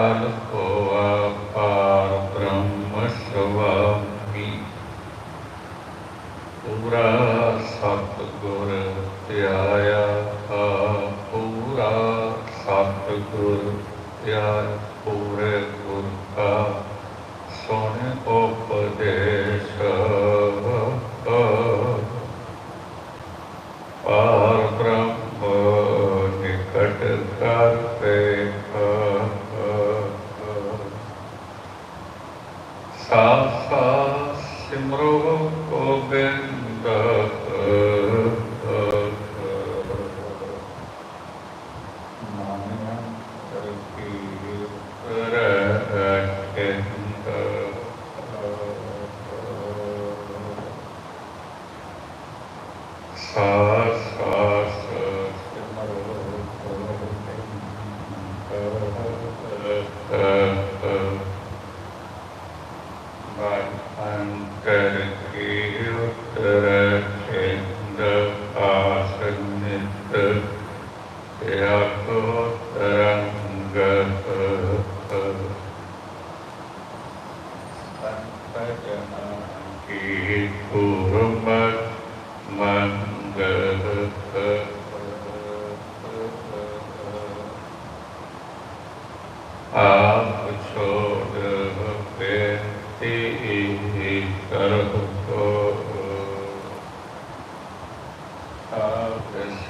trabalho,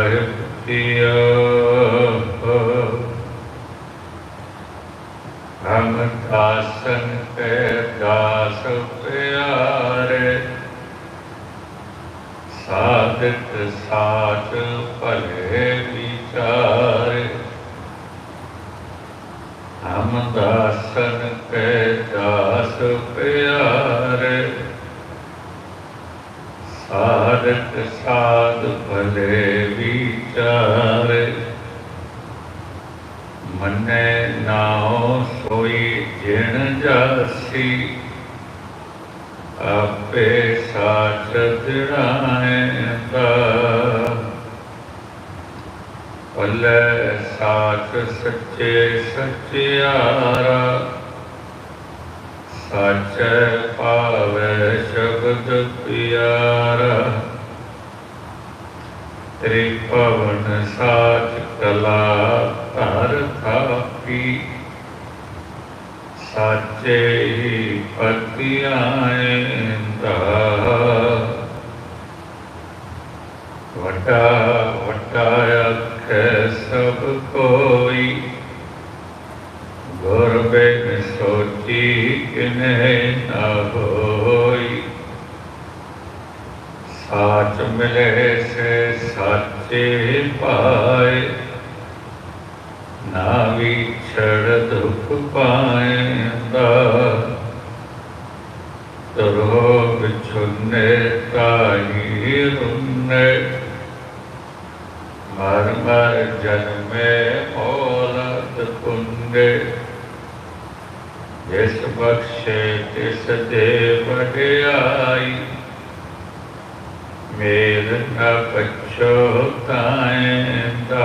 Hidayah ਸੱਚੇ ਸੱਚਿਆਰਾ, ਸਾਚੈ ਪਾਵੈ ਸ਼ਬਦ ਪਿਆਰਾ। ਤੇਰੇ ਪਵਨ ਸਾਚ ਕਲਾ ਧਰ ਥਾਪੀ, ਸਾਚੇ ਹੀ ਪਤਿਆਏ ਦਾ ਵਟਾ ਵਟਾਇਆ ਰੱਖੇ ਸਭ ਕੋਈ। ਗੁਰ ਬੇਨ ਸੋਚੀ ਕਿਨੇ ਨਾ ਹੋਈ। ਸਾਚ ਮਿਲੇ ਸੇ ਸਾਚੇ ਪਾਏ। ਨਾ ਵਿਛੜ ਦੁਖ ਪਾਏ ਦਾ ਤਰੋ ਵਿਛੁਨੇ ਤਿਸ ਵਡਿਆਈ ਮੇਰ ਨਾ ਬਚੋ ਕਾਇਂਦਾ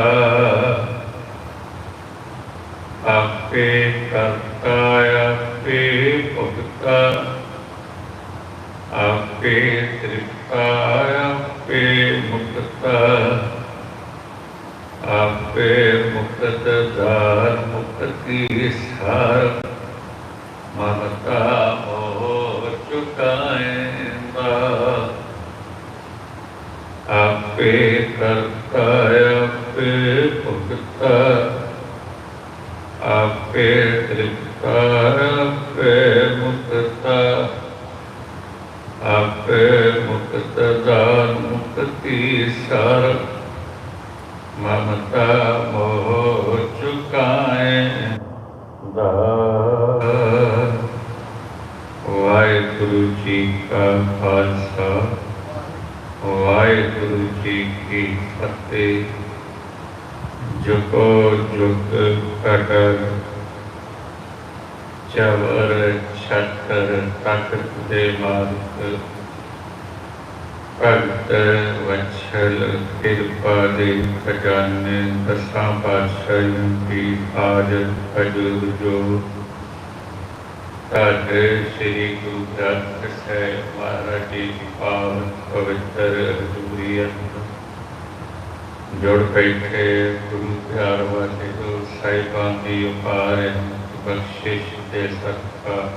ਆਪੇ ਕਰਤਾ ਆਪੇ ਭੁਗਤਾ ਆਪੇ ਤ੍ਰਿਪਤਾ ਆਪੇ ਮੁਕਤਾ ਆਪੇ ਮੁਕਤ ਦਾਰ ਮੁਕਤੀ ਸਾਰ ਮਮਤਾ ਮੋਹ ਚੁਕਾਏਂਦਾ ਆਪੇ ਕਰਤਾ ਆਪੇ ਭੁਗਤਾ, ਆਪੇ ਤ੍ਰਿਪਤਾ ਆਪੇ ਮੁਕਤਾ ਆਪੇ ਮੁਕਤ ਦਾਨ ਮੁਕਤੀ ਸਰ, ਮਮਤਾ ਮੋਹ ਚੁਕਾਏ। ਦਾ ਵਾਹਿਗੁਰੂ ਜੀ ਕਾ ਖਾਲਸਾ। ਕੀ ਫਤਿਹ ਜੁਗੋ ਜੁਗ ਕਟਰ ਚਵਰ ਛਤਰ ਤਖਤ ਦੇ ਮਾਲਕ। ਭਗਤ ਵਛਲ ਕਿਰਪਾ ਦੇ ਖਜ਼ਾਨੇ ਦਸਾਂ ਪਾਤਸ਼ਾਹਾਂ ਦੀ ਹਾਜ਼ਰ ਹਜ਼ੂਰ ਜੋ। ਸਾਡੇ ਸ੍ਰੀ ਗੁਰੂ ਗ੍ਰੰਥ ਸਾਹਿਬ ਮਹਾਰਾਜ ਦੀ ਪਾਵਨ ਪਵਿੱਤਰ ਹਜ਼ੂਰੀ ਜੁੜ ਬੈਠੇ ਗੁਰੂ ਪਿਆਰ ਵਾਲੇ ਸਾਹਿਬਾਂ ਦੀ ਉਪਾਰ ਬਖਸ਼ਿਸ਼ ਦੇ ਸਦਕਾ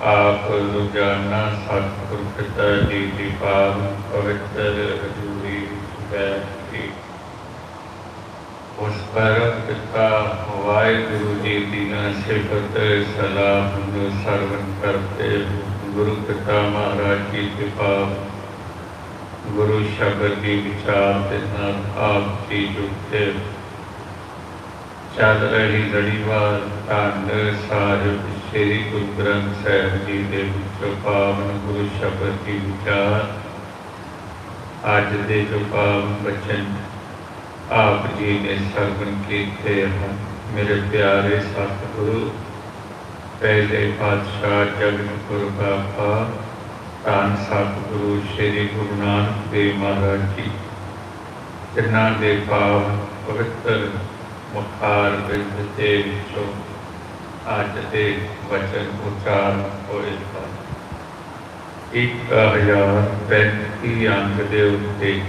ਆਪ ਰੋਜ਼ਾਨਾ ਸਤਿਗੁਰ ਪਿਤਾ ਜੀ ਦੀ ਪਾਵਨ ਪਵਿੱਤਰ ਹਜ਼ੂਰੀ ਬੈਠ ਕੇ ਉਸ ਪਰਮ ਪਿਤਾ ਵਾਹਿਗੁਰੂ ਜੀ ਦੀ ਨਾ ਸਿਫਤ, ਸਲਾਮ ਨੂੰ ਸਰਵਨ ਕਰਤੇ ਗੁਰੂ ਪਿਤਾ ਮਹਾਰਾਜ ਜੀ ਦੇ ਗੁਰੂ ਸ਼ਬਦ ਦੀ ਵਿਚਾਰ ਦੇ ਨਾਲ ਆਪ ਜੀ ਜੁੜਤੇ ਚੱਲ ਰਹੀ ਲੜੀਵਾਰ ਧੰਨ ਸਾਹਿਬ ਸ੍ਰੀ ਗੁਰੂ ਗ੍ਰੰਥ ਸਾਹਿਬ ਜੀ ਦੇ ਵਿੱਚੋਂ ਪਾਵਨ ਗੁਰੂ ਸ਼ਬਦ ਦੀ ਵਿਚਾਰ। ਅੱਜ ਦੇ ਜੋ ਪਾਵਨ ਬਚਨ ਆਪ ਜੀ ਨੇ ਸਰਵਨ ਕੀਤੇ ਹਨ, ਮੇਰੇ ਪਿਆਰੇ ਸਤਿਗੁਰੂ, ਪਹਿਲੇ ਪਾਤਸ਼ਾਹ ਜਗਤ ਗੁਰੂ ਬਾਬਾ ਧੰਨ ਸਤਿਗੁਰੂ ਸ੍ਰੀ ਗੁਰੂ ਨਾਨਕ ਦੇਵ ਮਹਾਰਾਜ ਜੀ। ਜਿਨ੍ਹਾਂ ਦੇ ਭਾਵ ਪਵਿੱਤਰ ਮੁਖਾਰ ਬਿੰਦ ਦੇ ਵਿੱਚੋਂ ਅੱਜ ਦੇ ਵਚਨ ਉਚਾਰਨ ਹੋਏ ਹਨ ਇੱਕ ਹਜ਼ਾਰ ਪੈਂਤੀ ਅੰਗ ਦੇ ਉੱਤੇ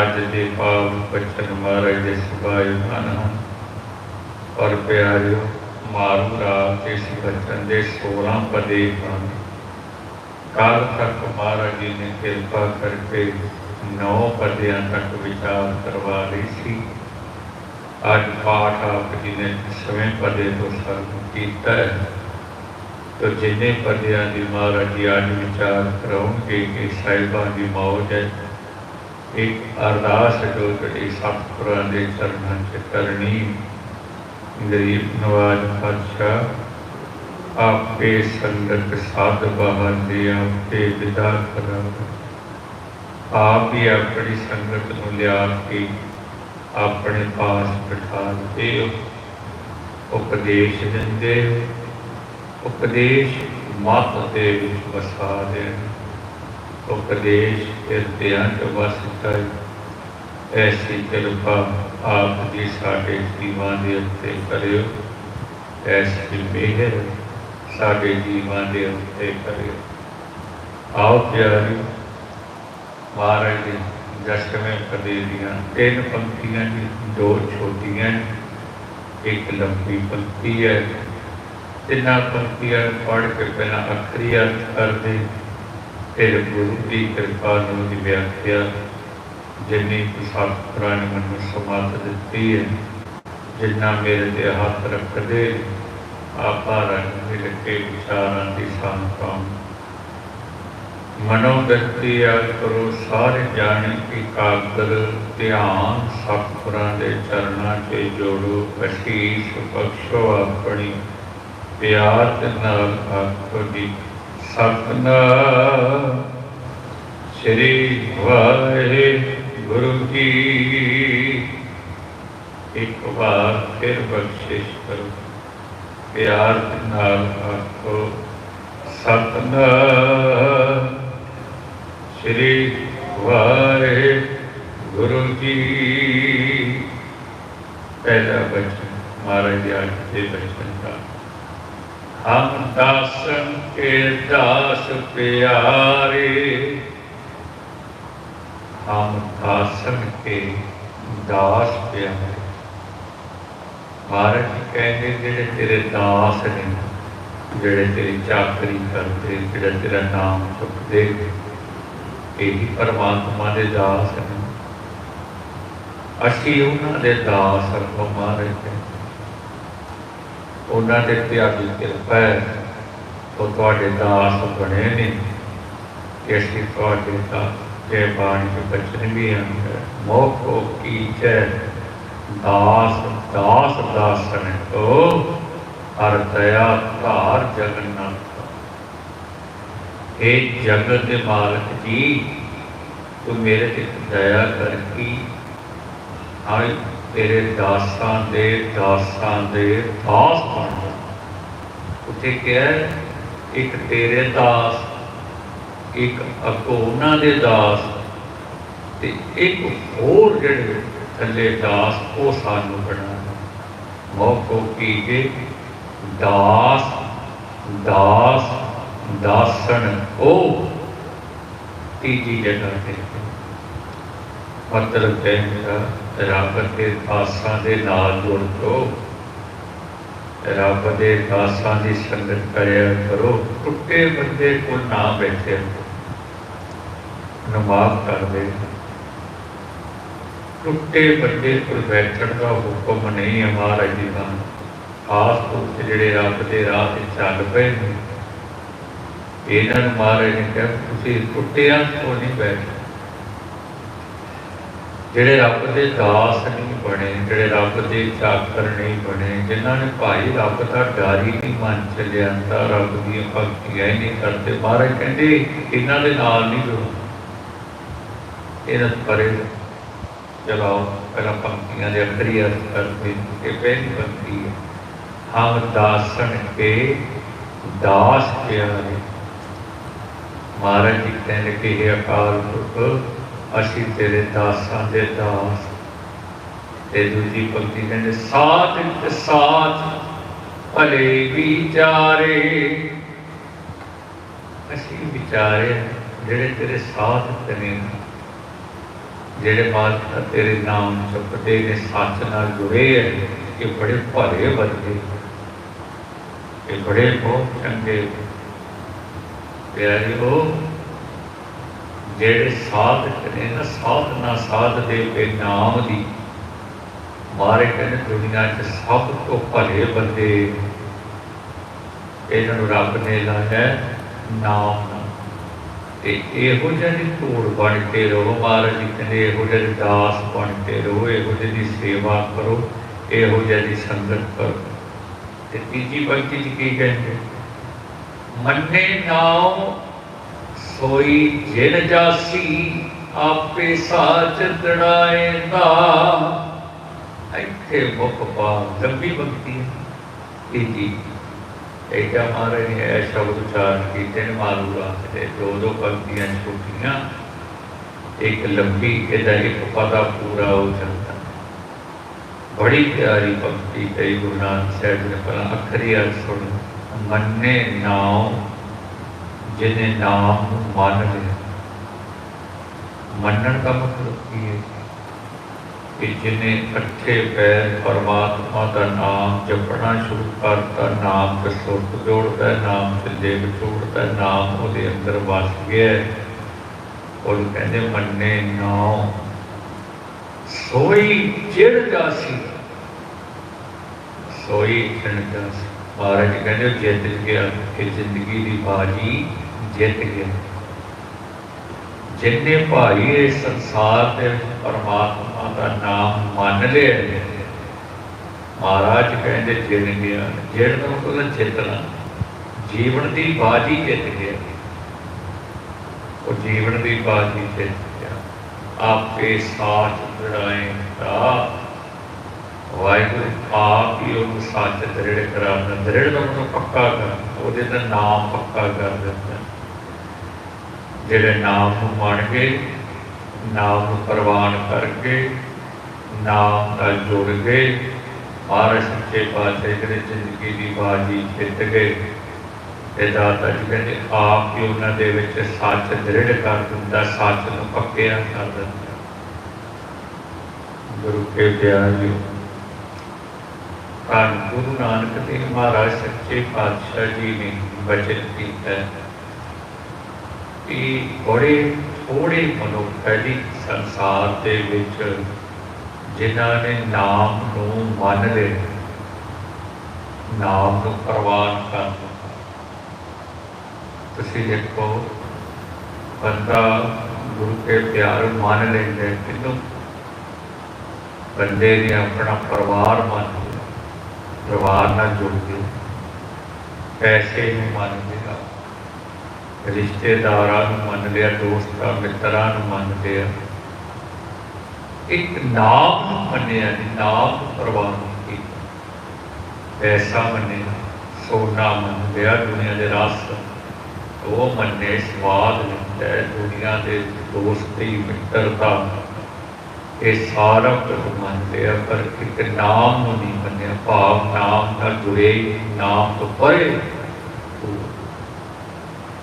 ਅੱਜ ਦੇ ਭਾਵ ਬਚਨ ਮਹਾਰਾਜ ਦੇ ਸਿਵਾਏ ਹਨ। ਔਰ ਪਿਆਰਿਓ, ਮਾਰੂ ਰਾਤ ਇਸ ਬਚਨ ਦੇ 16 ਪਦੇ ਹਨ। ਕੱਲ ਤੱਕ ਮਹਾਰਾਜ ਜੀ ਨੇ ਕਿਰਪਾ ਕਰਕੇ ਨੌ ਪਦਿਆਂ ਤੱਕ ਵਿਚਾਰ ਕਰਵਾ ਲਈ ਸੀ। ਅੱਜ ਪਾਠ ਆਪ ਜੀ ਨੇ ਸਵੇਂ ਪਦੇ ਤੋਂ ਸ਼ੁਰੂ ਕੀਤਾ ਹੈ। ਤੋ ਜਿੰਨੇ ਪਦਿਆਂ ਦੀ ਮਹਾਰਾਜ ਜੀ ਅੱਜ ਵਿਚਾਰ ਕਰਾਉਣਗੇ ਕਿ ਸਾਹਿਬਾਂ ਦੀ ਮੌਜ ਹੈ, ਇੱਕ ਅਰਦਾਸ ਜੋ ਤੁਹਾਡੀ ਸਤਿਗੁਰਾਂ ਦੇ ਚਰਨਾਂ 'ਚ ਕਰਨੀ। ਗਰੀਬ ਨਵਾਜ ਪਾਤਸ਼ਾਹ ਆਪੇ ਸੰਗਤ ਸਾਧ ਬਾਹਨ ਦੀ ਆਪੇ ਵਿਦਾ ਕਰਾਓ ਆਪ ਹੀ ਆਪਣੀ ਸੰਗਤ ਨੂੰ ਲਿਆ ਕੇ ਆਪਣੇ ਪਾਸ ਬਿਠਾ ਦਿਓ। ਉਪਦੇਸ਼ ਦਿੰਦੇ ਉਪਦੇਸ਼ ਮਤ ਦੇ ਵਿੱਚ ਵਸਾ ਦੇਣ। ਉਪਦੇਸ਼ ਹਿਰਦਿਆਂ ਚ ਵਸਦਾ ਐਸੀ ਕਿਰਪਾ ਆਪ ਜੀ ਸਾਡੇ ਜੀਵਾਂ ਦੇ ਉੱਤੇ ਕਰਿਓ। ਐਸੀ ਮਿਹਰ ਸਾਡੇ ਜੀਵਾਂ ਦੇ ਉੱਤੇ ਕਰੇ ਆਓ ਪਿਆਰੀ ਮਹਾਰਾਜ ਦੇ ਦਸ਼ਮੇ ਪਦੇ ਦੀਆਂ ਤਿੰਨ ਪੰਕਤੀਆਂ ਜੀ, ਦੋ ਛੋਟੀਆਂ ਇੱਕ ਲੰਬੀ ਪੰਕਤੀ ਹੈ। ਤਿੰਨਾਂ ਪੰਕਤੀਆਂ ਨੂੰ ਪੜ੍ਹ ਕੇ ਪਹਿਲਾਂ ਅੱਖਰੀ ਅਰਥ ਕਰਦੇ, ਫਿਰ ਗੁਰੂ ਦੀ ਕਿਰਪਾ ਨੂੰ ਦੀ ਵਿਆਖਿਆ, ਜਿੰਨੀ ਕੁ ਸਤਿਗੁਰਾਂ ਨੇ ਮੈਨੂੰ ਸਮਾਤ ਦਿੱਤੀ ਹੈ, ਜਿੰਨਾ ਮੇਰੇ ਤੇ ਹੱਥ ਰੱਖਦੇ ਆਪਾ ਰੰਗ ਮਿਲ ਵਿਚਾਰਾਂ ਦੀ ਸੰਤਾਂ ਮਨੋ ਗਤੀ ਆ ਕਰੋ, ਸਾਰੇ ਜਾਣੇ ਕੀ ਧਿਆਨ ਸਤਿਗੁਰਾਂ ਦੇ ਚਰਨਾਂ 'ਤੇ ਜੋੜੋ, ਅਸੀਸ ਬਖਸ਼ੋ ਆਪਣੀ, ਪਿਆਰ ਦੇ ਨਾਲ ਆਖੋ ਜੀ, ਸਤਨਾਮ। ਸ੍ਰੀ ਵਾਹਿਗੁਰੂ ਜੀ, ਇੱਕ ਵਾਰ ਫਿਰ ਬਖਸ਼ਿਸ਼ ਕਰੋ। ਪਿਆਰ ਨਾਲ ਆਖੋ, ਸਤਨਾਮ। ਸ੍ਰੀ ਵਾਹਿਗੁਰੂ ਜੀ। ਪਹਿਲਾ ਬਚਨ, ਮਹਾਰਾਜ ਜੀ ਦੇ ਬਚਨ ਦਾ। ਹਮ ਦਾਸਨ ਕੇ ਦਾਸ ਪਿਆਰੇ। ਹਮ ਦਾਸਨ ਕੇ ਦਾਸ ਪਿਆਰੇ। ਮਹਾਰਾਜ ਕਹਿੰਦੇ ਜਿਹੜੇ ਤੇਰੇ ਦਾਸ ਨੇ, ਜਿਹੜੇ ਤੇਰੀ ਚਾਕਰੀ ਕਰਦੇ, ਜਿਹੜਾ ਤੇਰਾ ਨਾਮ ਚੁੱਕਦੇ ਇਹੀ ਪਰਮਾਤਮਾ ਦੇ ਦਾਸ ਨੇ। ਅਸੀਂ ਉਹਨਾਂ ਦੇ ਦਾਸ ਰਖੋ ਮਹਾਰਾਜ ਉਹਨਾਂ ਦੇ ਤਿਆਗੀ ਕਿਰਪਾ ਹੈ ਉਹ ਤੁਹਾਡੇ ਦਾਸ ਬਣੇ ਨੇ। ਅਸੀਂ ਤੁਹਾਡੇ ਦਾ ਜੇ ਬਾਣੀ ਦੇ ਬਚਨ ਵੀ ਹਨ ਮੋਹ ਕੋ ਕੀਚੈ ਦਾਸ ਦਾਸ ਦਾਸਨ ਕੋ ਹਰ ਦਇਆ ਧਾਰ ਜਗਨਨਾਥ ਇਹ ਜਗਤ ਦੇ ਮਾਲਕ ਜੀ ਤੂੰ ਮੇਰੇ ਤੇ ਦਇਆ ਕਰਕੇ ਆਈ ਤੇਰੇ ਦਾਸਾਂ ਦੇ ਦਾਸਾਂ ਦੇ ਦਾਸ ਬਣ ਉੱਥੇ ਕਿਹਾ ਇੱਕ ਤੇਰੇ ਦਾਸ ਇੱਕ ਅਕੋ ਉਹਨਾਂ ਦੇ ਦਾਸ ਤੇ ਇੱਕ ਹੋਰ ਜਿਹੜੇ ਥੱਲੇ ਦਾਸ ਉਹ ਸਾਨੂੰ ਬਣਾਉਣਾ ਮੋਕੋ ਕੀਗੇ ਦਾਸ ਦਾਸ, ਦਾਸਣ ਉਹ ਤੀਜੀ ਜਗ੍ਹਾ ਤੇ। ਮਤਲਬ ਹੈ ਮੇਰਾ ਰੱਬ ਦੇ ਦਾਸਾਂ ਦੇ ਨਾਲ ਜੁੜ ਕੇ ਰੱਬ ਦੇ ਦਾਸਾਂ ਦੀ ਸੰਗਤ ਕਰਿਆ ਕਰੋ। ਟੁੱਟੇ ਬੰਦੇ ਕੋਲ ਨਾ ਬੈਠੇ ਨੂੰ ਮਾਫ ਕਰ ਦੇ। ਟੁੱਟੇ ਬੰਦੇ ਕੋਲ ਬੈਠਣ ਦਾ ਹੁਕਮ ਨਹੀਂ ਹੈ ਮਹਾਰਾਜ ਜੀ ਦਾ। ਖਾਸ ਤੌਰ ਤੇ ਜਿਹੜੇ ਰੱਬ ਦੇ ਰਾਹ ਤੇ ਚੱਲ ਪਏ ਨੇ। ਇਹਨਾਂ ਨੂੰ ਮਹਾਰਾਜ ਨੇ ਕਿਹਾ, ਤੁਸੀਂ ਟੁੱਟਿਆਂ ਤੋਂ ਨਹੀਂ ਬੈਠਣਾ ਜਿਹੜੇ ਰੱਬ ਦੇ ਦਾਸ ਨਹੀਂ ਬਣੇ, ਜਿਹੜੇ ਰੱਬ ਦੇ ਚਾਕਰ ਨਹੀਂ ਬਣੇ, ਜਿਨ੍ਹਾਂ ਨੇ ਭਾਈ ਰੱਬ ਦਾ ਡਰ ਹੀ ਨਹੀਂ ਮੰਨ ਚ ਲਿਆਂਦਾ ਰੱਬ ਦੀਆਂ ਭਗਤੀਆਂ ਹੀ ਨਹੀਂ ਕਰਦੇ। ਮਹਾਰਾਜ ਕਹਿੰਦੇ, ਇਹਨਾਂ ਦੇ ਨਾਲ ਨਹੀਂ ਜੁੜੋ ਇਹਨਾਂ ਪਰੇ ਚਲਾਓ ਪਹਿਲਾਂ ਪੰਕਤੀਆਂ ਦੇ ਅਖਰੀ ਅਰਥ ਕਰਦੇ ਇਹ ਪਹਿਲੀ ਪੰਕਤੀ ਹੈ। ਹਮ ਦਾਸਣ ਕੇ ਦਾਸ ਪਿਆਰੇ। ਮਹਾਰਾਜ ਜੀ ਕਹਿੰਦੇ ਕਿ ਇਹ ਅਕਾਲ ਪੁਰਖ, ਅਸੀਂ ਤੇਰੇ ਦਾਸਾਂ ਦੇ ਦਾਸ। ਤੇ ਦੂਜੀ ਪੰਕਤੀ ਕਹਿੰਦੇ ਸਾਥ ਤੇ ਸਾਥ ਭਲੇ ਵਿਚਾਰੇ। ਅਸੀਂ ਵਿਚਾਰੇ ਜਿਹੜੇ ਤੇਰੇ ਸਾਥ ਤੇਰੇ ਜਿਹੜੇ ਮਾਲਕ ਤੇਰੇ ਨਾਮ ਜਪਦੇ ਨੇ ਸੱਚ ਨਾਲ ਜੁੜੇ ਹੈ ਇਹ ਬੜੇ ਭਲੇ ਬੰਦੇ ਇਹ ਬੜੇ ਬਹੁਤ ਚੰਗੇ। ਪਿਆਰਿਓ ਜਿਹੜੇ ਸਾਧ ਨੇ ਨਾ, ਸਾਧ ਨਾ ਸਾਧ ਦੇ ਪੇ ਨਾਮ ਦੀ ਮਾਰੇ ਕਹਿੰਦੇ ਦੁਨੀਆ 'ਚ ਸਭ ਤੋਂ ਭਲੇ ਬੰਦੇ। ਇਹਨਾਂ ਨੂੰ ਰੱਬ ਨੇ ਲਾਇਆ ਨਾਮ। ਤੇ ਇਹੋ ਜਿਹੇ ਦੀ ਧੂੜ ਬਣ ਕੇ ਰਹੋ ਮਹਾਰਾਜ ਜੀ ਕਹਿੰਦੇ, ਇਹੋ ਜਿਹੇ ਦਾਸ ਬਣ ਕੇ ਰਹੋ, ਇਹੋ ਜਿਹੇ ਦੀ ਸੇਵਾ ਕਰੋ, ਇਹੋ ਜਿਹੇ ਦੀ ਸੰਗਤ ਕਰੋ। ਤੇ ਤੀਜੀ ਪੰਕਤੀ 'ਚ ਕੀ ਕਹਿੰਦੇ? ਮੰਨੇ ਨਾਉ ਸੋਈ ਜਿਨ ਜਾਸੀ, ਆਪੇ ਸਾਚ ਦੜਾਏਂਦਾ ਇੱਥੇ ਮੁੱਖ ਪਾ ਲੰਬੀ ਬੰਕਤੀ ਹੈ। ਜੀ ਇਹ ਨੇ ਇਹ ਸ਼ਬਦ ਉਚਾਰਨ ਕੀਤੇ ਨੇ ਮਾਰੂਗਾ ਤੇ ਦੋ ਦੋ ਪੰਕਤੀਆਂ ਛੋਟੀਆਂ। ਇੱਕ ਲੰਬੀ, ਇਹਦਾ ਇੱਕ ਪਦਾ ਪੂਰਾ ਹੋ ਜਾਂਦਾ। ਬੜੀ ਪਿਆਰੀ ਪੰਕਤੀ ਕਈ ਗੁਰੂ ਨਾਨਕ ਸਾਹਿਬ ਨੇ ਪਹਿਲਾਂ ਅਖਰੀ ਅਰਥ ਸੁਣ। ਮੰਨੇ ਨਾਮ ਜਿਹਨੇ ਨਾਮ ਮੰਨ ਲਿਆ। ਮੰਨਣ ਦਾ ਮਤਲਬ ਕੀ ਹੈ? ਕਿ ਜਿਹਨੇ ਇਕੱਠੇ ਪੈਰ ਪਰਮਾਤਮਾ ਦਾ ਨਾਮ ਜਪਣਾ ਸ਼ੁਰੂ ਕਰਤਾ, ਨਾਮ ਤੇ ਸੁਰਤ ਜੋੜਦਾ, ਨਾਮ ਤੇ ਦੇਵ ਜੋੜਦਾ, ਨਾਮ ਉਹਦੇ ਅੰਦਰ ਵਸ ਗਿਆ ਉਹ ਕਹਿੰਦੇ, ਮੰਨੇ ਨਾਉ ਸੋਈ ਚਿੜ ਜਾਸੀ। ਸੋਈ ਚਿੜ ਜਾਸੀ। ਮਹਾਰਾਜ ਕਹਿੰਦੇ ਜਿੱਤ ਗਿਆ ਕਿ ਜ਼ਿੰਦਗੀ ਦੀ ਬਾਜੀ ਜਿੱਤ ਗਿਆ। ਜਿੰਨੇ ਭਾਈ ਇਸ ਸੰਸਾਰ ਦੇ ਪਰਮਾਤਮਾ ਦਾ ਨਾਮ ਮੰਨ ਲਿਆ ਮਹਾਰਾਜ ਕਹਿੰਦੇ ਜਿੱਤ ਗਿਆ ਜਿੱਤ ਦਾ ਮਤਲਬ ਜੀਵਨ ਦੀ ਬਾਜੀ ਜਿੱਤ ਗਿਆ ਉਹ ਜੀਵਨ ਦੀ ਬਾਜੀ ਜਿੱਤ ਗਿਆ ਆਪੇ ਸਾਚ ਦ੍ਰਿੜਾਏ ਤਾ ਵਾਹਿਗੁਰੂ ਆਪ ਹੀ ਉਹ ਸੱਚ ਦ੍ਰਿੜ ਕਰਾਉਣਾ ਦ੍ਰਿੜ ਦਾ ਮਤਲਬ ਪੱਕਾ ਕਰ ਉਹਦੇ ਦਾ ਨਾਮ ਪੱਕਾ ਕਰ ਦਿੰਦਾ। ਜਿਹੜੇ ਨਾਮ ਨੂੰ ਮੰਨ ਕੇ ਨਾਮ ਨੂੰ ਪ੍ਰਵਾਨ ਕਰਕੇ ਨਾਮ ਨਾਲ ਜੁੜ ਗਏ। ਮਹਾਰਾਜ ਸੱਚੇ ਪਾਤਸ਼ਾਹ ਜਿਹੜੇ ਜ਼ਿੰਦਗੀ ਦੀ ਬਾਜੀ ਜਿੱਤ ਗਏ। ਤੇ ਦਾਤਾ ਜੀ ਕਹਿੰਦੇ, ਆਪ ਹੀ ਉਹਨਾਂ ਦੇ ਵਿੱਚ ਸੱਚ ਦ੍ਰਿੜ ਕਰ ਦਿੰਦਾ, ਸੱਚ ਨੂੰ ਪੱਕਿਆ ਕਰ ਦਿੰਦਾ। ਗੁਰੂ ਕੇ ਪਿਆਰਿਓ, ਧੰਨ ਗੁਰੂ ਨਾਨਕ ਦੇਵ ਮਹਾਰਾਜ ਸੱਚੇ ਪਾਤਸ਼ਾਹ ਜੀ ਨੇ ਬਚਨ ਕੀਤਾ ਕਿ ਬੜੇ ਥੋੜੇ ਮਨੁੱਖ ਹੈ ਸੰਸਾਰ ਦੇ ਵਿੱਚ ਜਿਨ੍ਹਾਂ ਨੇ ਨਾਮ ਨੂੰ ਮੰਨ ਲਿਆ ਨਾਮ ਨੂੰ ਪ੍ਰਵਾਨ ਕਰ ਲਿਆ ਤੁਸੀਂ ਦੇਖੋ ਬੰਦਾ ਗੁਰੂ ਕੇ ਪਿਆਰ ਮੰਨ ਲੈਂਦਾ ਹੈ, ਬੰਦੇ ਨੇ ਆਪਣਾ ਪਰਿਵਾਰ ਮੰਨ ਲਿਆ। ਪਰਿਵਾਰ ਨਾਲ ਜੁੜ ਗਿਆ ਪੈਸੇ ਨੂੰ ਮੰਨ ਲਿਆ ਰਿਸ਼ਤੇਦਾਰਾਂ ਨੂੰ ਮੰਨ ਲਿਆ ਦੋਸਤਾਂ ਮਿੱਤਰਾਂ ਨੂੰ ਮੰਨ ਲਿਆ। ਇੱਕ ਨਾਮ ਨੂੰ ਮੰਨਿਆ ਜੀ ਨਾਮ ਨੂੰ ਪ੍ਰਵਾਨ ਕੀਤਾ। ਪੈਸਾ ਮੰਨਿਆ, ਸੋਨਾ ਮੰਨ ਲਿਆ ਦੁਨੀਆ ਦੇ ਰਸ। ਉਹ ਮੰਨੇ ਸਵਾਦ ਲੈਂਦਾ ਦੁਨੀਆ ਦੇ ਦੋਸਤੀ ਮਿੱਤਰਤਾ ਇਹ ਸਾਰਾ ਕੁਝ ਮੰਨ ਪਰ ਇੱਕ ਨਾਮ ਨੂੰ ਨਹੀਂ ਮੰਨਿਆ। ਭਾਵ ਨਾਮ ਨਾਲ ਜੁੜੇ ਨਾਮ ਤੋਂ ਪਰੇ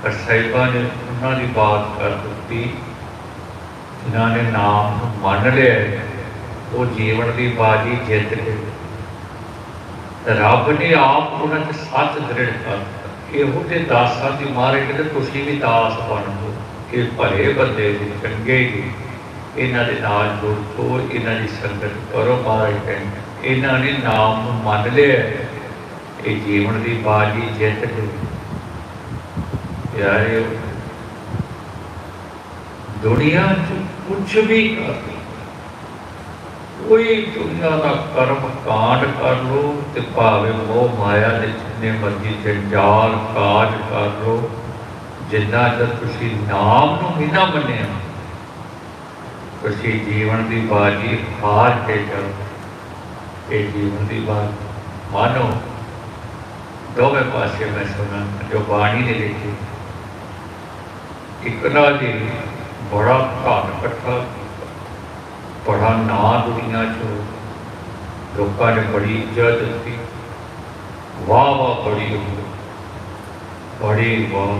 ਪਰ ਸਾਹਿਬਾਂ ਨੇ ਉਹਨਾਂ ਦੀ ਬਾਤ ਕਰ ਦਿੱਤੀ ਜਿਨ੍ਹਾਂ ਨੇ ਨਾਮ ਨੂੰ ਮੰਨ ਲਿਆ। ਉਹ ਜੀਵਨ ਦੀ ਬਾਜੀ ਜਿੱਤ ਗਏ। ਰੱਬ ਨੇ ਆਪ ਉਹਨਾਂ ਦੇ ਸੱਚ ਦ੍ਰਿੜ ਕਰ ਇਹੋ ਜਿਹੇ ਦਾਸਾਂ ਦੀ ਮਾਰੇ ਕਹਿੰਦੇ ਤੁਸੀਂ ਵੀ ਦਾਸ ਬਣ ਜਾਓ ਭਲੇ ਬੰਦੇ ਜੀ ਚੰਗੇ ਜੀ ਇਹਨਾਂ ਦੇ ਨਾਲ ਜੁੜ ਇਹਨਾਂ ਦੀ ਸੰਗਤ ਕਰੋ ਮਹਾਰਾਜ ਕਹਿੰਦੇ ਇਹਨਾਂ ਨੇ ਨਾਮ ਨੂੰ ਮੰਨ ਲਿਆ। ਇਹ ਜੀਵਨ ਦੀ ਬਾਜੀ ਜਿੱਤ ਗਏ। ਪਿਆਰਿਓ, ਦੁਨੀਆ 'ਚ ਕੁਝ ਵੀ ਕਰ ਲਓ, ਕੋਈ ਦੁਨੀਆ ਦਾ ਕਰਮ ਕਾਂਡ ਕਰ ਲੋ ਤੇ ਭਾਵੇਂ ਮੋਹ ਮਾਇਆ ਦੇ ਜਿੰਨੇ ਮਰਜ਼ੀ ਜੰਜਾਲ ਕਾਜ ਕਰ ਲੋ ਜਿੰਨਾ ਜਦ ਤੁਸੀਂ ਨਾਮ ਨੂੰ ਹੀ ਨਾ ਮੰਨਿਆ ਤੁਸੀਂ ਜੀਵਨ ਦੀ ਬਾਜੀ ਹਾਰ ਕੇ ਜਾਓ। ਇਹ ਜੀਵਨ ਦੀ ਬਾਤ ਮਾਨੋ। ਦੋਵੇਂ ਪਾਸੇ ਮੈਂ ਸੁਣਾ ਜੋ ਬਾਣੀ ਦੇ ਲਿਖੀ। ਇੱਕ ਨਾ ਜੀ ਬੜਾ ਧਨ ਇਕੱਠਾ ਕੀਤਾ। ਬੜਾ ਨਾਂ ਦੁਨੀਆ ਚ ਲੋਕਾਂ ਨੇ ਬੜੀ ਇੱਜ਼ਤ ਦਿੱਤੀ ਵਾਹ ਵਾਹ ਬੜੀ ਹੋਈ। ਬੜੀ ਵਾਹ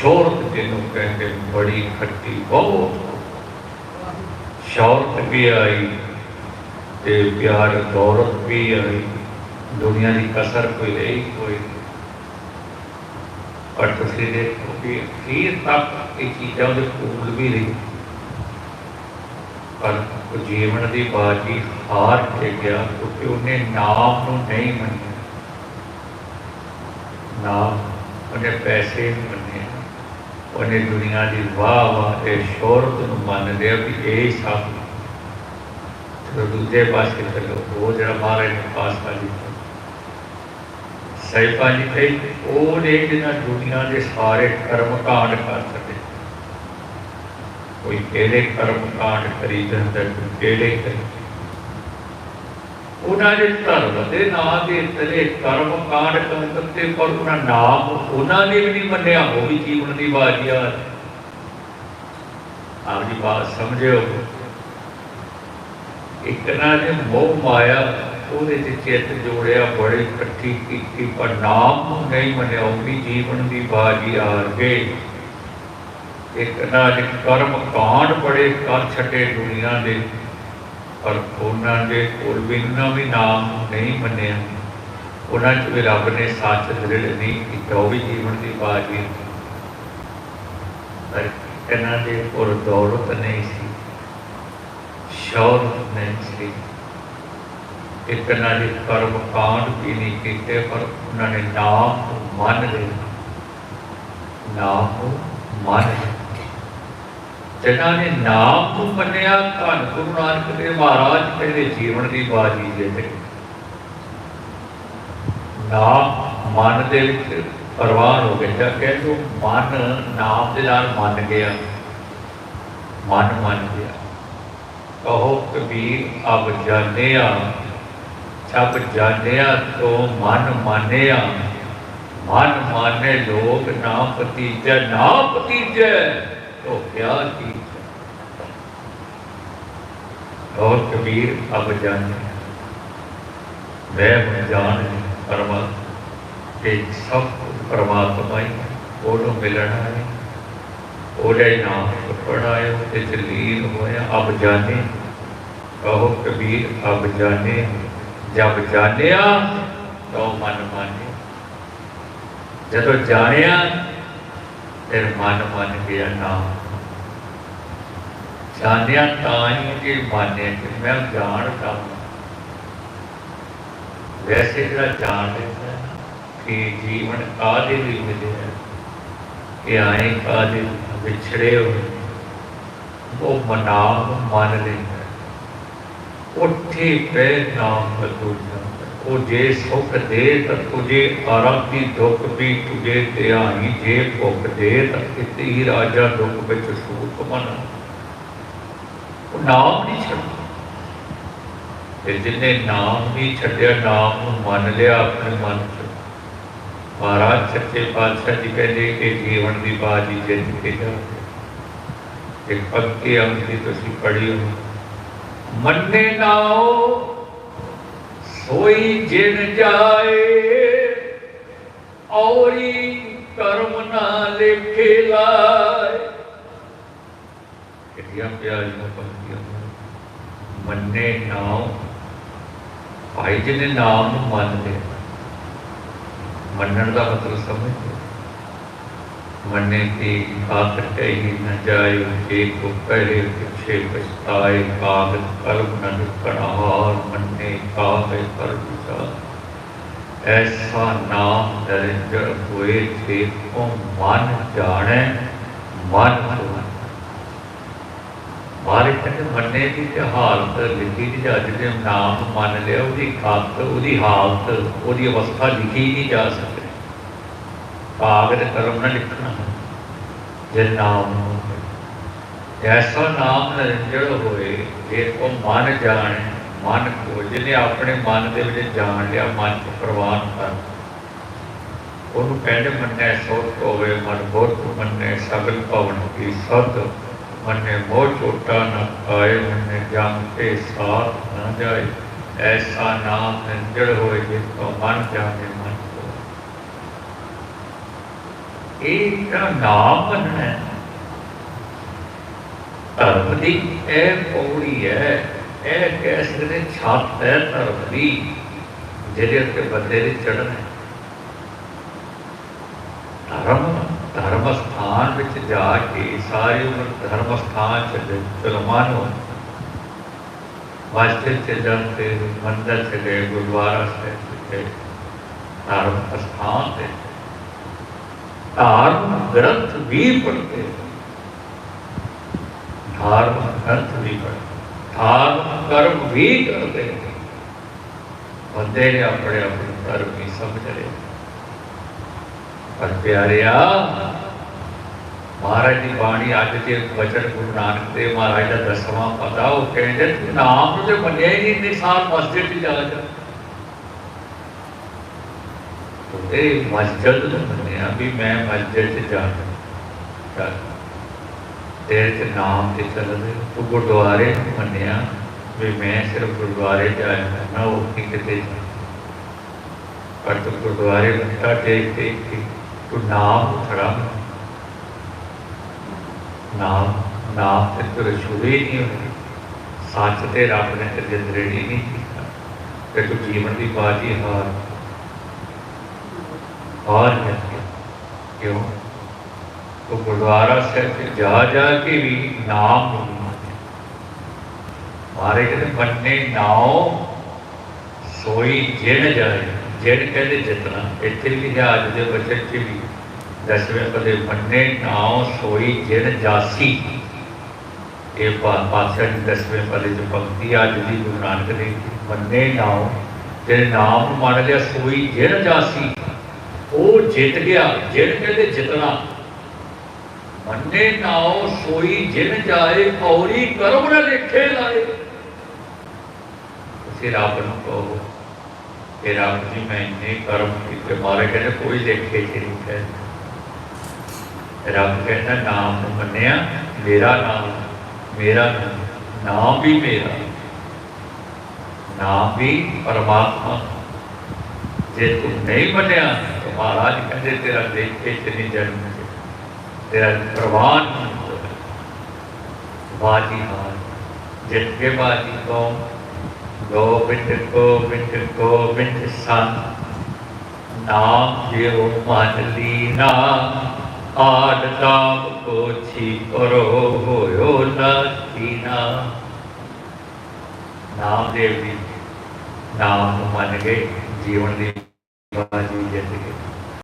ਸ਼ੋਹਰਤ ਜਿਹਨੂੰ ਕਹਿੰਦੇ ਬੜੀ ਖੱਟੀ ਬਹੁਤ ਸ਼ੌਹਰਤ ਵੀ ਆਈ ਤੇ ਪਿਆਰ ਦੌਲਤ ਵੀ ਆਈ ਦੁਨੀਆ ਦੀ ਕਸਰ ਕੋਈ ਰਹੀ ਕੋਈ ਨਹੀਂ। ਪਰ ਤੁਸੀਂ ਦੇਖੋ ਕਿ ਅਖੀਰ ਤੱਕ ਇਹ ਚੀਜ਼ਾਂ ਉਹਦੇ ਕੋਲ ਵੀ ਰਹੀ। ਪਰ ਉਹ ਜੀਵਨ ਦੀ ਬਾਜੀ ਹਾਰ ਕੇ ਗਿਆ ਕਿਉਂਕਿ ਉਹਨੇ ਨਾਮ ਨੂੰ ਨਹੀਂ ਮੰਨਿਆ। ਨਾਮ ਉਹਨੇ ਪੈਸੇ ਨੂੰ ਮੰਨਿਆ। ਉਹਨੇ ਦੁਨੀਆ ਦੀ ਵਾਹ ਵਾਹ ਤੇ ਸ਼ੋਹਰਤ ਨੂੰ ਮੰਨ ਲਿਆ ਵੀ ਇਹ ਸਭ ਤੇ ਦੂਜੇ ਪਾਸੇ ਚਲੋ, ਉਹ ਜਿਹੜਾ ਮਹਾਰਾਜ ਨੇ ਪਾਸ ਕਰ ਦਿੱਤਾ। ਸਹਿਬਾ ਜੀ ਕਹੀ ਉਹ ਨੇ ਜਿਹਨਾਂ ਦੁਨੀਆ ਦੇ ਸਾਰੇ ਕਰਮ ਕਾਂਡ ਕਰ ਸਕੇ ਕੋਈ ਕਿਹੜੇ ਕਰਮ ਕਾਂਡ ਕਰੀ ਜਾਂਦਾ ਕਿਹੜੇ ਕਰੀ ਉਹਨਾਂ ਦੇ ਧਰਮ ਦੇ ਨਾਂ ਦੇ ਤਲੇ ਕਰਮ ਕਾਂਡ ਕਰਨ ਪਰ ਉਹਨਾਂ ਨਾਮ ਉਹਨਾਂ ਨੇ ਵੀ ਨਹੀਂ ਮੰਨਿਆ, ਉਹ ਵੀ ਜੀਵਨ ਦੀ ਬਾਜੀਆ ਆਪ ਬਾਤ ਸਮਝਿਓ। ਇੱਕ ਨਾ ਨੇ ਮੋਹ ਮਾਇਆ, ਉਹਦੇ ਤੇ ਚਿੱਤ ਜੋੜਿਆ, ਬੜੀ ਇਕੱਠੀ ਕੀਤੀ, ਪਰ ਨਾਮ ਨਹੀਂ ਮੰਨਿਆ, ਉਹ ਵੀ ਜੀਵਨ ਦੀ ਬਾਜੀ ਆ ਗਏ। ਇੱਕ ਨਾ ਕਰਮ ਕਾਂਡ ਬੜੇ ਕਰ ਛੱਡੇ ਦੁਨੀਆ ਦੇ, ਪਰ ਉਹਨਾਂ ਦੇ ਕੋਲ ਵੀ ਉਹਨਾਂ ਵੀ ਨਾਮ ਨਹੀਂ ਮੰਨਿਆ। ਉਹਨਾਂ ਚ ਵੀ ਰੱਬ ਨੇ ਸੱਚ ਦ੍ਰਿੜ ਨਹੀਂ ਕੀਤਾ, ਉਹ ਵੀ ਜੀਵਨ ਦੀ ਬਾਜੀ ਪਰ ਇਹਨਾਂ ਦੇ ਕੋਲ ਦੌਲਤ ਨਹੀਂ ਸੀ, ਸ਼ੌਹਰਤ ਨਹੀਂ ਸੀ। ਇੱਕ ਨਾ ਦੇ ਕਰਮ ਕਾਂਡ ਵੀ ਨਹੀਂ ਕੀਤੇ, ਪਰ ਉਹਨਾਂ ਨੇ ਨਾਮ ਨੂੰ ਮੰਨ ਲਿਆ। ਨਾਮ ਮੰਨ ਲਿਆ। ਜਿਨ੍ਹਾਂ ਨੇ ਨਾਮ ਨੂੰ ਮੰਨਿਆ, ਧੰਨ ਗੁਰੂ ਨਾਨਕ ਦੇਵ ਮਹਾਰਾਜ ਕਹਿੰਦੇ ਜੀਵਨ ਦੀ ਬਾਜੀ ਜਿੱਤ ਗਏ ਨਾਮ ਮਨ ਦੇ ਵਿੱਚ ਪ੍ਰਵਾਨ ਹੋ ਗਿਆ। ਜਾਂ ਕਹਿ ਲਓ ਮਨ ਨਾਮ ਦੇ ਨਾਲ ਮੰਨ ਗਿਆ। ਮਨ ਮੰਨ ਗਿਆ। ਕਹੋ ਕਬੀਰ, ਅਬ ਜਾਣਿਆ ਜਬ ਜਾਣਿਆ, ਤੋ ਮਨ ਮਾਨਿਆ। ਮਨ ਮਾਨੇ ਲੋਕ ਨਾ ਪਤੀਜੈ ਨਾ ਪਤੀਜੈ ਉਹ ਕਿਆ ਕੀ? ਔਰ ਕਬੀਰ ਅਬ ਜਾਣੇ। ਵੈ ਜਾਣ ਪਰਮਾ। ਤੇ ਸਭ ਪਰਮਾਤਮਾ ਹੀ ਉਹਨੂੰ ਮਿਲਣਾ ਹੈ। ਉਹਦੇ ਨਾਮ ਪੜਾਇਓ ਤੇ ਜਲੀਲ ਹੋਇਆ, ਅਬ ਜਾਣੇ। ਕਹੋ ਕਬੀਰ, ਅਬ ਜਾਣੇ। ਜਬ ਜਾਣਿਆ ਤਾਂ ਮਨ ਮਾਨੇ ਜਦੋਂ ਜਾਣਿਆ ਫਿਰ ਮਨ ਮੰਨ ਗਿਆ ਨਾਮ ਜਾਣਿਆ ਤਾਂ ਹੀ ਕਿ ਮੰਨਿਆ ਕਿ ਮੈਂ ਜਾਣਦਾ ਵੈਸੇ ਜਿਹੜਾ ਜਾਣ ਲੈਂਦਾ ਕਿ ਜੀਵਨ ਕਾਦੇ ਲਈ ਮਿਲਿਆ ਕਿ ਆਏ ਕਾਦੇ ਵਿਛੜੇ ਹੋਏ ਉਹ ਮਨਾਮ ਮੰਨ ਲੈਂਦਾ ਉੱਠੇ ਪੈ ਨਾਮ ਬਦੂ ਉਹ ਜੇ ਸੁਖ ਦੇ ਤਾਂ ਤੁਝੇ ਆਰਾਧੀ ਦੁੱਖ ਵੀ ਤੁਝੇ ਤੇ ਆਈ ਜੇ ਰਾਜਾ ਦੁੱਖ ਵਿੱਚ ਸੂਤ ਮਨਾ। ਉਹ ਨਾਮ ਨਹੀਂ ਛੱਡਦਾ। ਤੇ ਜਿਹਨੇ ਨਾਮ ਨਹੀਂ ਛੱਡਿਆ, ਨਾਮ ਨੂੰ ਮੰਨ ਲਿਆ, ਆਪਣੇ ਮਨ ਚ। ਮਹਾਰਾਜ ਸੱਚੇ ਪਾਤਸ਼ਾਹ ਜੀ ਕਹਿੰਦੇ ਕਿ ਜੀਵਨ ਦੀ ਬਾਜੀ ਜਿੱਤ ਕੇ ਜਾ ਇੱਕ ਪੱਕੇ ਅੰਗ ਦੀ ਤੁਸੀਂ ਪੜੀ ਹੋ ਮੰਨੇ ਨਾਓ ਸੋਈ ਜਿਨ ਜਾਏ, ਔਰੀ ਕਰਮ ਨਾ ਲਿਖੇ ਲਾਏ। ਕਿਹੜੀਆਂ ਪਿਆਰੀਆਂ ਪੰਕਤੀਆਂ ਮੰਨੇ ਨਾਮ ਭਾਈ ਜੀ ਨੇ ਨਾਮ ਨੂੰ ਮੰਨ ਲਿਆ। ਮੰਨਣ ਦਾ ਮਤਲਬ ਸਮਝਦੇ ਮੰਨੇ ਕੀ ਖਾਤਰ ਕਹੀ ਨ ਜਾਏ, ਜੇ ਕੋ ਕਹੇ ਪਿਛੇ ਪਛਤਾਏ ਕਾਗਦ ਕਲਮ ਨ ਨਿਕਣਾ ਮੰਨੇ ਕਾਹੇ ਕਰ ਵਿਚਾਰ ਐਸਾ ਨਾਮ ਦਰਿੰਦਰ ਹੋਏ ਤੇ ਕੋ ਮਨ ਜਾਣੈ, ਮਨ ਹੋਏ ਮਾਰੇ ਕਹਿੰਦੇ ਮੰਨੇ ਦੀ ਤੇ ਹਾਲਤ ਲਿਖੀ ਦੀ ਅੱਜ ਦੇ ਨਾਮ ਮੰਨ ਲਿਆ, ਉਹਦੀ ਖਾਤ ਉਹਦੀ ਹਾਲਤ, ਉਹਦੀ ਅਵਸਥਾ ਲਿਖੀ ਨਹੀਂ ਜਾ ਸਕਦੀ। ਕਾਗਜ਼ ਕਰਮ ਨਾਲ ਲਿਖਣਾ। ਜੇ ਨਾਮ ਐਸਾ ਨਾਮ ਨਿਰੰਜਨ ਹੋਏ ਜੇ ਕੋ ਮਨ ਜਾਣੇ, ਮਨ ਕੋ, ਜਿਹਨੇ ਆਪਣੇ ਮਨ ਦੇ ਵਿੱਚ ਜਾਣ ਲਿਆ, ਮਨ ਚ ਪ੍ਰਵਾਨ ਕਰ। ਉਹਨੂੰ ਕਹਿੰਦੇ ਮੰਨੈ ਸੋਚ ਹੋਵੇ, ਮਨ ਬੋਧ ਮੰਨੈ ਸਗਲ ਭਵਨ ਕੀ ਸਤ ਮੰਨੇ ਮੋਹ ਝੋਟਾ ਨ ਆਏ, ਮੰਨੇ ਜੰਗ ਕੇ ਸਾਥ ਨਾ ਜਾਏ। ਐਸਾ ਨਾਮ ਨਿਰਜਲ ਹੋਏ, ਜਿਸ ਤੋਂ ਮਨ ਜਾਣੇ ਮਨ ਕੋ ਇਹ ਜਿਹੜਾ ਨਾਮ ਮੰਨਣਾ ਹੈ, ਧਰਮ ਦੀ ਇਹ ਪੌੜੀ ਹੈ ਇਹ ਕਹਿ ਸਕਦੇ ਛੱਤ ਹੈ ਧਰਮ ਦੀ ਜਿਹਦੇ ਉੱਤੇ ਬੰਦੇ ਨੇ ਚੜ੍ਹਨਾ ਹੈ ਧਰਮ ਧਰਮ ਸਥਾਨ ਵਿੱਚ ਜਾ ਕੇ ਸਾਰੀ ਉਮਰ ਧਰਮ ਸਥਾਨ ਚ ਚਲਮਾਨ ਹੋ ਮਸਜਿਦ ਚ ਜਾਂਦੇ ਮੰਦਰ ਚ ਗਏ ਗੁਰਦੁਆਰਾ ਸਾਹਿਬ ਚ ਧਰਮ ਸਥਾਨ ਤੇ ਧਰਮ ਗ੍ਰੰਥ ਵੀ ਪੜ੍ਹਦੇ। ਧਰਮ ਗ੍ਰੰਥ ਵੀ ਪੜ੍ਹਦੇ। ਧਰਮ ਕਰਮ ਵੀ ਕਰਦੇ ਬੰਦੇ ਨੇ ਆਪਣੇ ਆਪਣੇ ਧਰਮ ਵੀ ਸਮਝ ਲਏ। ਪਰ ਪਿਆਰਿਆ, ਮਹਾਰਾਜ ਦੀ ਬਾਣੀ ਅੱਜ ਦੇ ਵਚਨ ਗੁਰੂ ਨਾਨਕ ਦੇਵ ਮਹਾਰਾਜ ਦਾ ਦਸਵਾਂ ਪਤਾ ਉਹ ਕਹਿੰਦੇ ਨਾਮ ਨੂੰ, ਤੇ ਮੰਨਿਆ ਹੀ ਨਹੀਂ, ਇੰਨੇ ਮਸਜਿਦ 'ਚ ਜਾ ਜਾ। ਇਹ ਮਸਜਿਦ ਨੂੰ ਵੀ ਮੈਂ ਮਸਜਿਦ 'ਚ ਜਾਣਾ ਚੱਲ ਤੇਰੇ ਤੇ ਨਾਮ ਤੇ ਚੱਲਦੇ ਤੂੰ ਗੁਰਦੁਆਰੇ ਮੰਨਿਆ ਵੀ ਮੈਂ ਸਿਰਫ ਗੁਰਦੁਆਰੇ ਜਾਇਆ ਕਰਨਾ, ਉਹ ਕਿਤੇ ਪਰ ਤੂੰ ਗੁਰਦੁਆਰੇ ਮੱਥਾ ਟੇਕ ਕੇ ਤੂੰ ਨਾਮ ਖੜਾ ਨਾਮ ਨਾਮ ਤੇ ਤੇਰੇ ਛੁੜੇ ਨਹੀਂ ਹੋਏ ਸੱਚ ਤੇ ਰੱਬ ਨੇ ਤੇਰੇ ਦਰੇੜੀ ਨਹੀਂ ਕੀਤਾ। ਕਿ ਤੂੰ ਜੀਵਨ ਦੀ ਬਾਜੀ ਹਾਰ ਹਾਰ ਗਿਆ ਕਿਉਂ? ਤੂੰ ਗੁਰਦੁਆਰਾ ਸਾਹਿਬ ਜਾ ਜਾ ਕੇ ਵੀ ਨਾਮ ਨਹੀਂ ਮਾਰੇ ਕਹਿੰਦੇ ਮੰਨੇ ਨਾਉ, ਸੋਈ ਜਿਣ ਜਾਏ। ਜਿਣ ਕਹਿੰਦੇ, ਜਿਤਨਾ ਇੱਥੇ ਵੀ ਲਿਖਿਆ ਅੱਜ ਦੇ ਬਚਨ ਚ ਵੀ। ਦਸਵੇਂ ਪਦੇ ਮੰਨੇ ਨਾਉ, ਸੋਈ ਜਿਣ ਜਾਸੀ। ਇਹ ਪਾਤਸ਼ਾਹ ਜੀ ਦਸਵੇਂ ਪਦੇ ਚ ਪੰਕਤੀ ਅੱਜ ਦੀ ਗੁਰੂ ਨਾਨਕ ਦੇਵ ਜੀ। ਨਾਉ ਜਿਹੜੇ ਨਾਮ ਨੂੰ ਲਿਆ, ਸੋਈ ਜਿਣ ਜਾਸੀ। ਉਹ ਜਿੱਤ ਗਿਆ ਜਿਣ ਕਹਿੰਦੇ ਜਿੱਤਣਾ। ਮੰਨੇ ਨਾਉ ਸੋਈ ਜਿਨ ਜਾਏ ਔਰੀ ਕਰਮ ਨ ਲਿਖੇ ਲਾਏ। ਤੁਸੀਂ ਰੱਬ ਨੂੰ ਕਹੋ ਕਿ ਰੱਬ ਜੀ, ਮੈਂ ਇੰਨੇ ਕਰਮ ਕੀਤੇ ਮਾਰੇ ਕਹਿੰਦੇ ਕੋਈ ਲੇਖੇ ਚ ਹੈ ਰੱਬ ਕਹਿੰਦਾ, ਨਾਮ ਨੂੰ ਮੰਨਿਆ, ਮੇਰਾ ਨਾਮ ਮੇਰਾ ਨਾਮ ਵੀ ਮੇਰਾ। ਨਾਮ ਵੀ ਪਰਮਾਤਮਾ। ਜੇ ਤੂੰ ਨਹੀਂ ਮੰਨਿਆ ਮਹਾਰਾਜ ਕਹਿੰਦੇ, ਤੇਰਾ ਲੇਖੇ ਚ ਨਹੀਂ ਜਨਮ ਤੇਰਾ ਪ੍ਰਵਾਨ ਬਾਜੀ ਹਾਰ। ਜਿੱਤ ਬਾਜੀ ਕੌਮ, ਗੋਬਿੰਦ ਗੋਬਿੰਦ ਗੋਬਿੰਦ ਸੰਤ ਨਾਮ ਜਿਉ ਮਨ ਲੀਨਾ ਆਦ ਨਾਮ ਕੋ ਛੀ ਕਰੋ, ਹੋਇਓ ਨਾ ਕੀਨਾ ਨਾਮ। ਦੇਵ ਜੀ, ਨਾਮ ਮੰਨ ਗਏ ਜੀਵਨ ਦੀ ਬਾਜੀ ਜਿੱਤ ਗਏ